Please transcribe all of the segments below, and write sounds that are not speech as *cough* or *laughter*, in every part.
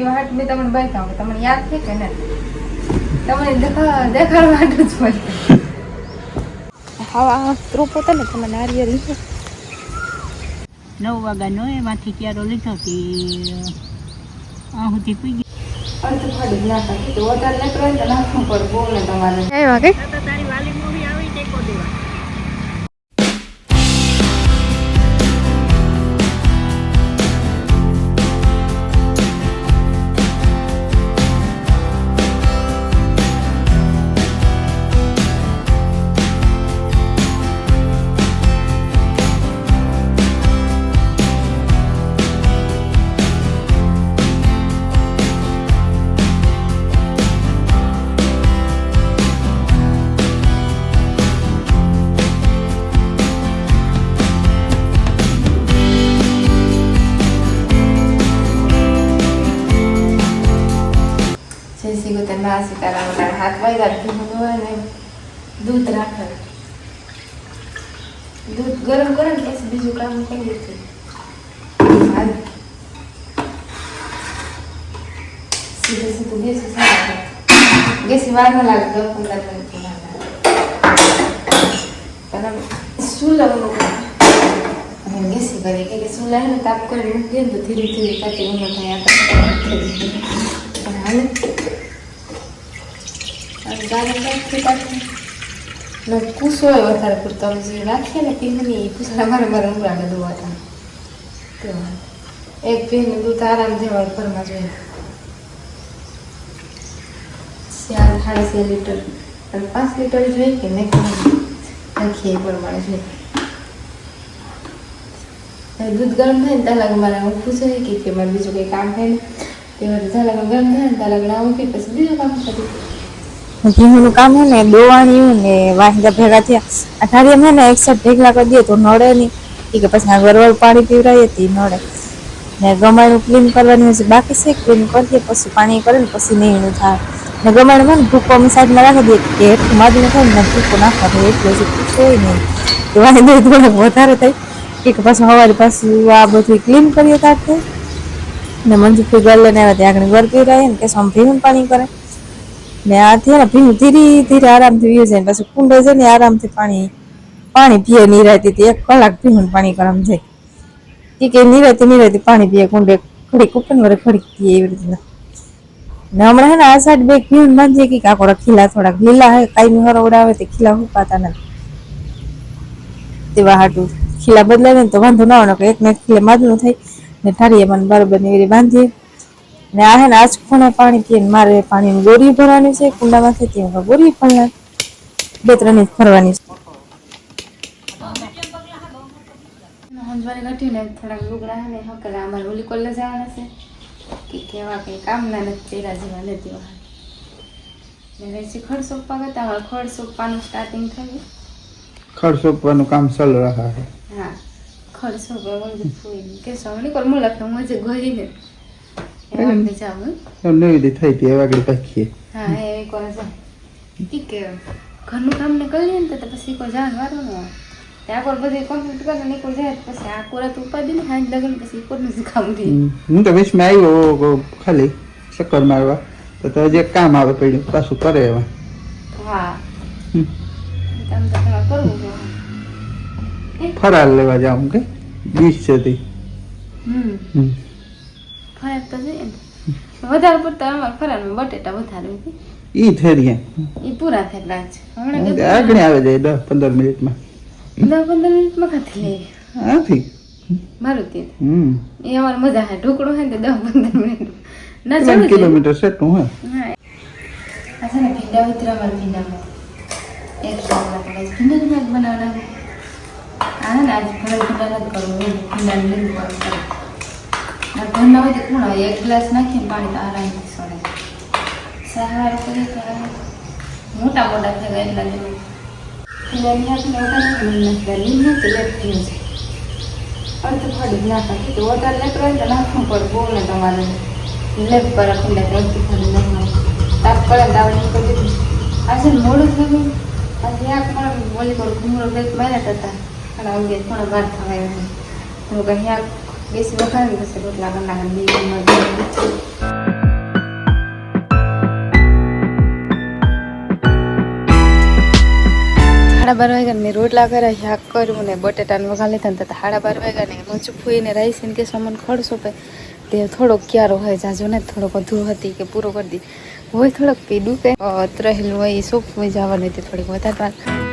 એવા હાટ મેં તમને બતાવું કે તમને યાદ છે કે નથી? તમને દેખા દેખાડવા હાટું જ હોય. હવા ત્રુપ હતો ને તમે નારિયેળ લીધો. નવ વાગ્યાનો એમાંથી ક્યારો લીધો કે આ સુધી પી ગયો. અર્થ ફાડી નાખા. તો વધારે નીકળે તો નાખવું પડે. બોલે તમારે. કઈ તો સીતારામ ના હાથ વાગ્યા રાખી હોય ને દૂધ રાખે. દૂધ ગરમ કરે ને પછી બીજું કામ કરી દીધું. સીધું સીધું ગેસ ગેસી વાર ન લાગે દસ પંદર મિનિટ પણ સુલવનું અને ગેસી કરી કે તાપ કરી મૂકી ધીરે ધીરે કાચી ઉમર થાય આ ગાને કાંઈક કાઢી ને કૂસો એ વધારે પૂરતો જે રાખીએ ને પીહની એ કૂસા મારે મારે ઉમરાને દોવાતા તેવા એક પીહનું દૂધ આરામ જેવા ઘરમાં જોઈએ ચાર સાડા ચાર લીટર અને પાંચ લીટર જોઈએ કે નહીં નાખીએ એ પ્રમાણે જોઈએ દૂધ ગરમ થાય ને ત્યાં મારે હું પૂછે કે મારે બીજું કંઈ કામ થાય ને? તે લાગે ગરમ થાય ને ત્યાં લાગે ના મૂકી પછી બીજું કામ કરું ભીમનું કામ હે ને દોવાણિયું ને વાહિંદા ભેગા થયા. અઠાડી એમ ને, એક સાઈડ ભેગલા કરી દઈએ તો નડે નહીં. એ કે પછી આ ગરવલ પાણી પીવડાવીએ તે નડે. ને ગમાણું ક્લીન કરવાની હશે બાકી છે ક્લીન કરીએ પછી પાણી કરે ને, પછી નહીં થાય. ને ગમાણમાં ભૂકો અમે સાઈડમાં રાખી દઈએ કે હેઠું માદું થાય ને ભૂકો નાખવા દે એટલે હજી પૂછે નહીં. તો વાહિંદા થોડોક વધારે થાય. કે પાછું સવારે પાછું આ બધું ક્લીન કરીએ તાર ને મંજુ ફી લઈને આવ્યા ત્યાં આગળ ગર રહે ને, કે આમ ભીનું પાણી કરે. ને આ થયા ભીનું ધીરે ધીરે આરામથી વીએ જાય પછી કુંડે છે ને આરામથી પાણી પાણી પીએ નિરાયતી એક કલાક ભીનું પાણી ગરમ જાય. કે નિરાતી નિરાતી પાણી પીએ, કુંડે ઘડીક ઉપર વરે ઘડીક પીએ એવી રીતના. ને હમણાં હે ને આ સાઈડ બે ભીનું બાંધીએ કે કાકોડા ખીલા થોડાક. લીલા હે, કાંઈ હરવડાવે તે ખીલા હુકાતા નથી. તેવા હાટું ખીલા બદલાવે ને તો વાંધો ના આવે એક ને ખીલે માજનું થાય. ને ઠારીએ મને બરોબર ને એવી બાંધીએ. ને આ હે ને આજ ખૂણે પાણી પીએ મારે પાણીની ગોરી ભરવાની છે કુંડામાંથી ત્યાં ગોરી ભરવાની બે ત્રણ ઇંચ ભરવાની છે. હંજવારી કાઢ્યું ને થોડાક લુગડા હે ને હકલા અમારે ઓલી કોલેજ જવાના છે. કે કેવા કંઈ કામના નથી ચેરા જેવા નથી ને વેચી ખડ સોપવા કરતા હવે ખડ સોપવાનું સ્ટાર્ટિંગ થયું ખડ સોપવાનું કામ ચાલુ રહ્યા હા ખડ સોપવા મને ફૂઈ કે સવણી કોલ મુલા કે હું નવી રીતે થઈ હતી આગળ પાકીએ હા એ કોણ છે કે ઘરનું કામ ને કરી ને તો પછી કોઈ જાણ વારો ન આગળ બધી કમ્પ્લીટ કરે ને કોઈ જાય પછી આ કોરા તો ઉપાડી ને હાથ લગન પછી કોરનું જ કામ હું તો વીસમાં આવ્યો ખાલી ચક્કર મારવા તો તો જે કામ આવે પડ્યું પાછું કરે હવે હા ફરાર લેવા જાઉં કે બીચ છે તે હમ. ફરક તો જોઈએ ને. વધારે પડતા અમારે ફરાળમાં બટેટા વધારે ઈ ફેરીએ ઈ પૂરા થયેલા છે હમણાં આગળ આવે જાય દસ પંદર મિનિટમાં. દસ પંદર મિનિટમાં ખાતી લઈએ. આથી? મારું તે. હમ. એ અમારે મજા હે ઢોકળો હે ને દસ પંદર મિનિટ. ના ચાલે કિલોમીટર સેટું હે હા. આ છે ને ભીંડા ઉતરા મારા ભીંડામાં એક ભીંડા બનાવના આ ને આજે ભીંડા નથી કરવું. ભીંડા લીંબુ પાણી કરું આ ઘરના હોય તો એક ગ્લાસ નાખીને પાણી તો આરામથી સડે. સહાર કરે તો મોટા મોટા થઈ ગયા એટલા જેવું લીંબુ અર્થ ફાડી ના પાકી તો વધારે લેકરો હોય તો નાખવું પડે બહુ ને તમારે. લેપ પર રાખીને અર્થ ફાડી તાપ પડે ને તાવ નીકળી દીધું આજે મોડું થયું આજે આ પણ બોલી પર ઘૂમરો બેગ માર્યા હતા. અને અંગે થોડો ભાત થવાયો હું કહ્યા બેસી વઘારવી પડશે રોટલા બનાવીને હાડા બાર વાગ્યા મેં રોટલા કર્યા, શાક કર્યું ને બટેટાને વઘાર લીધા ને તો હાડા બાર વાગ્યા ને ઊંચું ફૂઈને રાઈસ ને કે સામાન ખડ સોપે. તે થોડોક ક્યારો હોય, જાજો ને થોડોક વધુ હતી કે પૂરો કરી દી હોય થોડોક પીડું કે ત્રેલું હોય એ સોપ હોય, જવાનું હતી થોડીક વધારે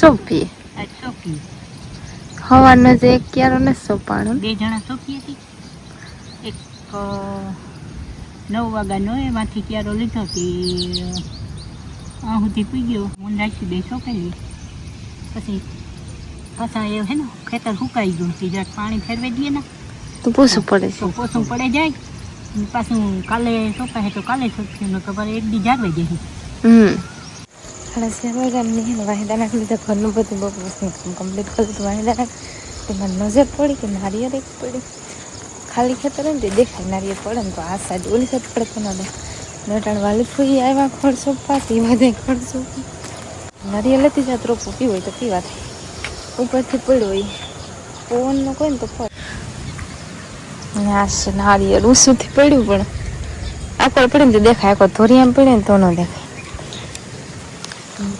સોંપીએ? આજ સોંપી હવાનો જે એક ક્યારો ને સોંપાણું? બે જણા સોંપી હતી એક નવ વાગ્યાનો એમાંથી ક્યારો લીધો આ સુધી પી ગયો. હું રાખી બે સોંપેલી પછી પાછા એ હે ને ખેતર સુકાઈ ગયું તે જરાક પાણી ફેરવી દઈએ ને તો પોસું પડે તો પોસું પડે જાય. પાછું કાલે સોંપાય તો કાલે તો પછી એક દી જાગવાઈ જશે. હમ. સાડા ચાર વાગ્યાની હે ને વાહિદા નાખી લીધા ઘરનું બધું બહુ વસ્તુ કમ્પ્લીટ કરી લીધું વાહિદા નાખ તેમાં નજર પડી કે નારિયેળ એક પડી. ખાલી ખેતર ને તે દેખાય નારિયેળ પડે ને તો આ સાઈડ ઓલી સાઈડ પડે તો ના દેખાય નટાણ વાલી ફૂઈ આવ્યા ખડ સોંપવા, તે બધે ખડ સોંપી. નારિયેળ લેતી જાત રોપો પી હોય તો પીવા થાય. ઉપરથી પડ્યો હોય. પવનનો કોઈ ને તો પડે. અને આ છે નારિયેળ. ઊંચુંથી પડ્યું પણ. આકળ પડે ને તો દેખાય. આખો ધોરિયામાં પડે ને તો ન દેખાય.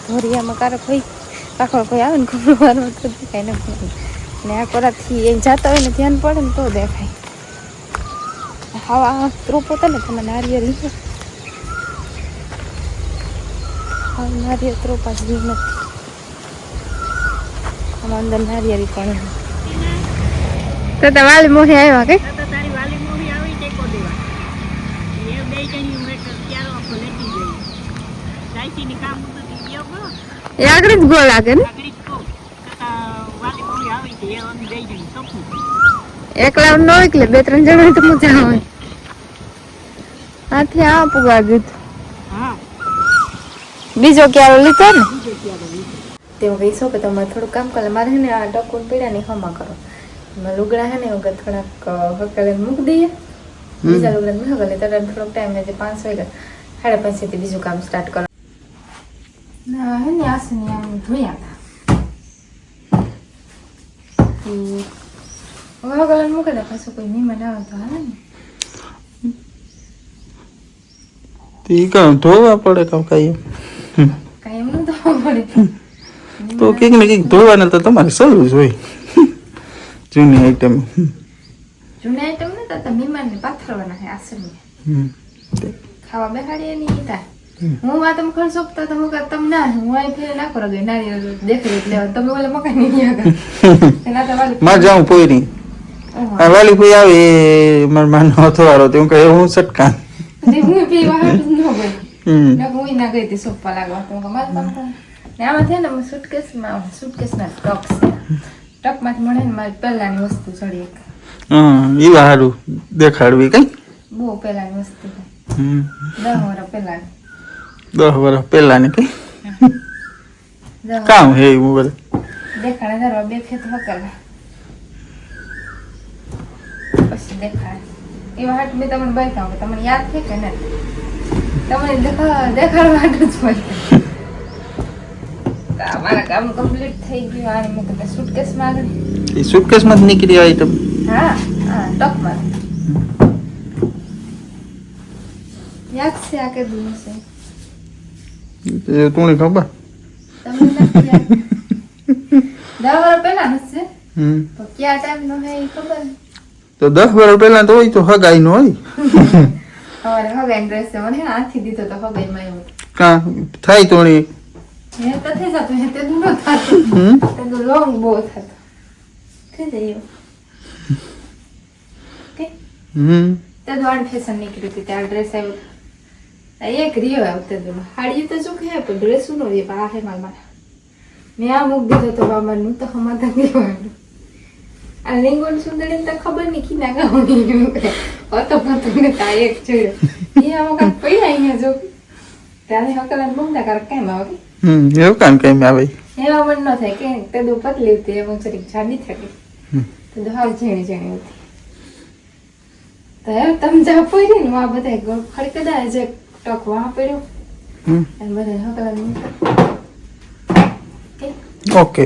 ધોરિયામાં કારો કોઈ આખો કોઈ આવે ને વારમાં તો દેખાય ને ને આ કોરાથી એ જાતા હોય ને ધ્યાન પડે ને તો દેખાય. હવા ત્રુપ હતા ને તમે નારિયેળ લીધો. હા નારિયેળ ત્રોપા જેવી નથી. આમાં અંદર નારિયેળી પણ તો તમારી મોહે આવ્યા કે તો તારી વાલી મોરી આવી ટેકો દેવા એ બે જણી મેં તો ક્યારો આખો લેતી ગઈ સાઈસીની કામ હતું તે ગયો ગયો એ આગળ જ ગોળ લાગે ને? એકલા ન એકલે બે ત્રણ જણા તો મજા આવે. આથી આ પુગા હા બીજો ક્યારો લીધો ને? બીજો ક્યારો લીધો તેમાં કઈ શું કે તમારે થોડું કામ કરે મારે હે ને આ ડકોન પીડા ને હમા કરો. એમાં લુગડા હે ને કે થોડાક હકાલે મૂકી દઈએ. બીજા લુગડા મેં હકાલે તરત થોડોક ટાઈમ જે પાંચ વાગ્યા સાડા પાંચથી બીજું કામ સ્ટાર્ટ કરો. હે ને આસની આમ ધોયા હતા મૂકે દે પાછું કોઈ મહેમાન આવે તો હાલે ને કામ ધોવા પડે કામ કઈ કાંઈ એમ ન ધોવા પડે તો કંઈક ને કંઈક ધોવાના તો તમારે સલું જ હોય જૂની આઈટમ જૂની આઈટમ ને તો મહેમાનને પાથરવાના છે આસની ખાવા બેહાડીએ નહીં તા. હું આ તમે ખણ સોપતા તમે કહો તમે ના હું અહીં ફેર ના કરો ગઈ નારિયેળ દેખી એટલે તમે ઓલે મકાઈ નહીં ગયા *laughs* એના તો વાલી માં જાઉં ઓહો. આ વાલી કોઈ આવે એ માન માનો અથવારો તે. હું કહે હું સટકા તે હું પીવા હાટું જ ન ગઈ ને *laughs* હું ના ગઈ તે સોપા લાગવા. તો મારે તમે ને આમાં છે ને સુટકેસમાં સુટકેસના સ્ટોક છે. ટકમાંથી મળે ને મારી પહેલાની વસ્તુ ચડી એક. હમ ઈ સારું દેખાડવી કઈ? બહુ પહેલાની વસ્તુ હમ. દસ વર્ષ પહેલાની. દસ વર્ષ પહેલા ની કઈ કામ હે એવું બધું દેખાડે ધરવા બે ખેત હકેલા પછી દેખાડે. એવા હાટ મેં તમને બતાવું તમને યાદ છે કે નહીં તમને દેખા દેખાડવા જ હોય. મારા કામ કમ્પ્લીટ થઈ ગયું અને મેં કીધું સુટકેસમાં આગળ એ સુટકેસમાં જ નીકળી આઈટમ હા હા ટકમાં યાદ છે આ કે છે? એ તું ખબર? તમને નથી યાદ? *laughs* દસ વર્ષ પહેલા છે હમ. તો ક્યાં ટાઈમ નો હે એ ખબર? નહીં. તો દસ વર્ષ પહેલા તો હોય તો હગાઈ નો હોય. *laughs* કા? થાય તો હે તો થઈ જતું. હે તે દૂર થતું. હમ. તે દોડ ફેશન નીકળી હતી. ત્યાં ડ્રેસ આવ્યો. એક રહ્યો આવતે તો હાડી તો શું કહે પણ ડ્રેસ નો રે આ હે માર મારા મેં આ મૂક દીધો તો બાબાનું તો સમાધાન દેવાનું આ લિંગોન સુંદરી તો ખબર નહીં કી ના ગાઉની હતો પતું ને તા એક જોયો એ આમાં કાંઈક પડ્યા અહીંયા જો ત્યારે હકલાને બમતા કર કેમ આવે હમ એવું કામ કેમ આવે એવા મન ન થાય કે તે દો પતલી હતી એમાં જરીક જાડી થઈ હમ. તો હાવ ઝીણી ઝીણી હતી તો તમે જા પડી ને આ બધા ગોળ ખડી કદા જે ટક વાહ પડ્યો અને બધા હકલા ઓકે